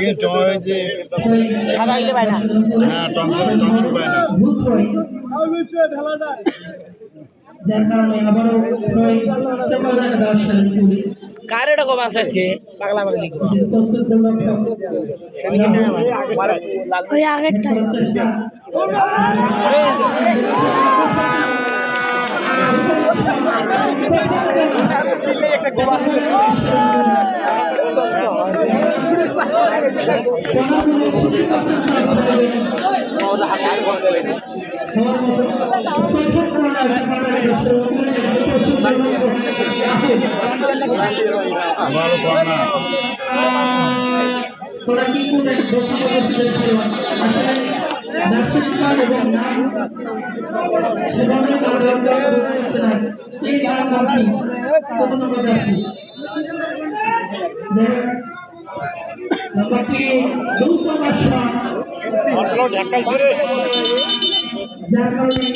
দেখি জয় যে সাদা হইলে পায় না হ্যাঁ টংস টংস পায় না কার এটা কম আছে আজকে পাগলা পাগলি ওই আগেরটা কর্না তোরা কি করে এবং নাম সেভাবে এই বাংলাভাষী কত নম্বর যাচ্ছি নম্বর তিন যার কারণে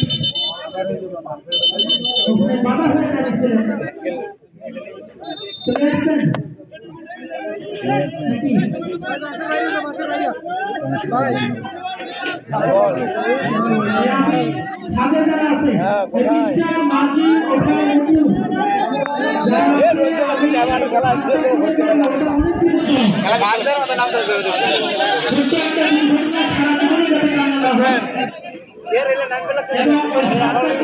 ওখানে বাধা হয়ে দাঁড়িয়েছে চলে আসছেন? ছাদে যারা আছে মাঝি ওখানে উঁচু এবং